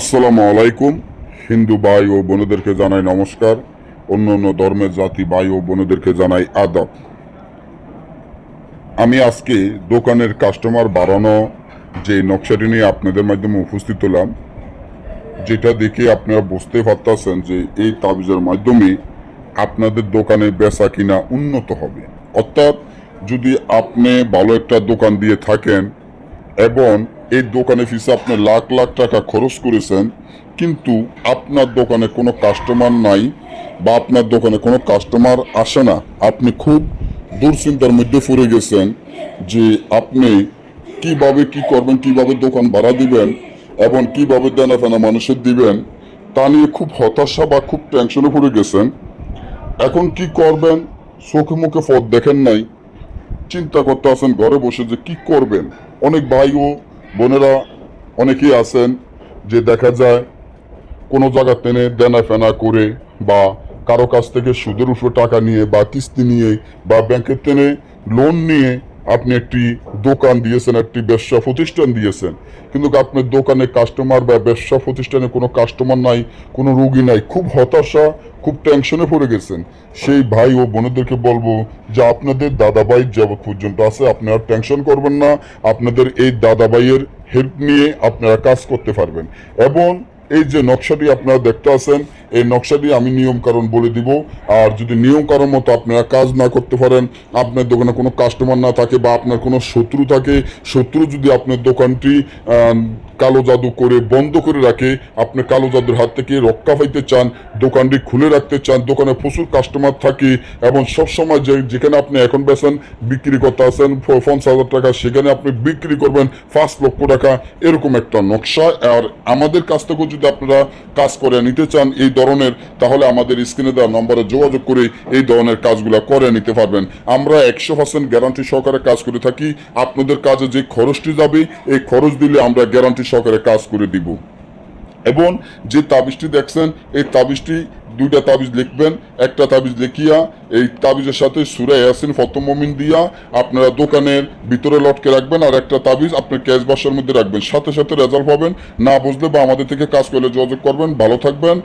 আসসালামু আলাইকুম। হিন্দু ভাই ও বোনদেরকে জানাই নমস্কার। অন্য অন্য ধর্মের জাতি ভাই ও বোনদেরকে জানাই আদব। আমি আজকে দোকানের কাস্টমার বাড়ানো যে নকশাটি নিয়ে আপনাদের মাধ্যমে উপস্থিত হলাম, যেটা দেখে আপনারা বুঝতে পারতেছেন যে এই তাবিজের মাধ্যমে আপনাদের দোকানে বেচা কিনা উন্নত হবে। অর্থাৎ যদি আপনি ভালো একটা দোকান দিয়ে থাকেন এবং এই দোকানে ফিসে আপনি লাখ লাখ টাকা খরচ করেছেন, কিন্তু আপনার দোকানে কোনো কাস্টমার নাই বা আপনার দোকানে কোনো কাস্টমার আসে না। আপনি খুব দুশ্চিন্তার মধ্যে পড়ে গেছেন যে আপনি কীভাবে কি করবেন, কীভাবে দোকান ভাড়া দিবেন এবং কীভাবে দেনা ফেনা মানুষের দিবেন, তা নিয়ে খুব হতাশা বা খুব টেনশনে পড়ে গেছেন। এখন কি করবেন? চোখে মুখে পথ দেখেন নাই। চিন্তা করতে আছেন ঘরে বসে যে কি করবেন? অনেক ভাই ও বোনেরা অনেকেই আছেন যে দেখা যায় কোনো জায়গা টেনে দেনা ফেনা করে বা কারও কাছ থেকে সুদের উপর টাকা নিয়ে বা কিস্তি নিয়ে বা ব্যাংকের টেনে লোন নিয়ে আপনি একটি দোকান দিয়েছেন, একটি ব্যবসা প্রতিষ্ঠান দিয়েছেন। কিন্তু আপনার দোকানে কাস্টমার বা ব্যবসা প্রতিষ্ঠানে কোনো কাস্টমার নাই, কোনো রুগী নাই, খুব হতাশা, খুব টেনশনে পড়ে গেছেন। সেই ভাই ও বোনদেরকে বলব যে আপনাদের দাদাভাই যাবৎ পর্যন্ত আছে আপনারা টেনশন করবেন না। আপনাদের এই দাদাভাইয়ের হেল্প নিয়ে আপনারা কাজ করতে পারবেন। এবং এই যে নকশাটি আপনারা দেখতে আছেন, এই নকশাটি আমি নিয়ম কারণ বলে দিব। আর যদি নিয়ম কারণ মতো আপনারা কাজ না করতে পারেন, আপনার দোকানে কোনো কাস্টমার না থাকে বা আপনার কোনো শত্রু থাকে, শত্রু যদি আপনার দোকানটি কালো জাদু করে বন্ধ করে রাখে, আপনি কালো জাদুর হাত থেকে রক্ষা পাইতে চান, দোকানটি খুলে রাখতে চান, দোকানে প্রচুর কাস্টমার থাকে এবং সবসময় যে, যেখানে আপনি এখন বেছেন বিক্রি করতে আছেন, প- পঞ্চাশ হাজার টাকা, সেখানে আপনি বিক্রি করবেন পাঁচ লক্ষ টাকা, এরকম একটা নকশা। আর আমাদের কাছ থেকেও যদি আপনারা কাজ করে নিতে চান এই ধরনের, তাহলে আমাদের স্ক্রিনে দেওয়া নম্বরে যোগাযোগ করে এই ধরনের কাজগুলো করে নিতে পারবেন। আমরা একশো পার্সেন্ট গ্যারান্টি সহকারে কাজ করে থাকি। আপনাদের কাজে যে খরচটি যাবে, এই খরচ দিলে আমরা গ্যারান্টি সহকারে কাজ করে দিব। এবং যে তাবিজটি দেখছেন, এই তাবিজটি দুইটা তাবিজ লিখবেন, একটা তাবিজ লিখিয়া এই তাবিজের সাথে সুরা ইয়াসিন ফতম মমিন দিয়া আপনারা দোকানের ভিতরে লটকে রাখবেন আর একটা তাবিজ আপনার ক্যাশ বাসার মধ্যে রাখবেন। সাথে সাথে রেজাল্ট পাবেন। না বুঝলে বা আমাদের থেকে কাজ করলে যোগাযোগ করবেন। ভালো থাকবেন।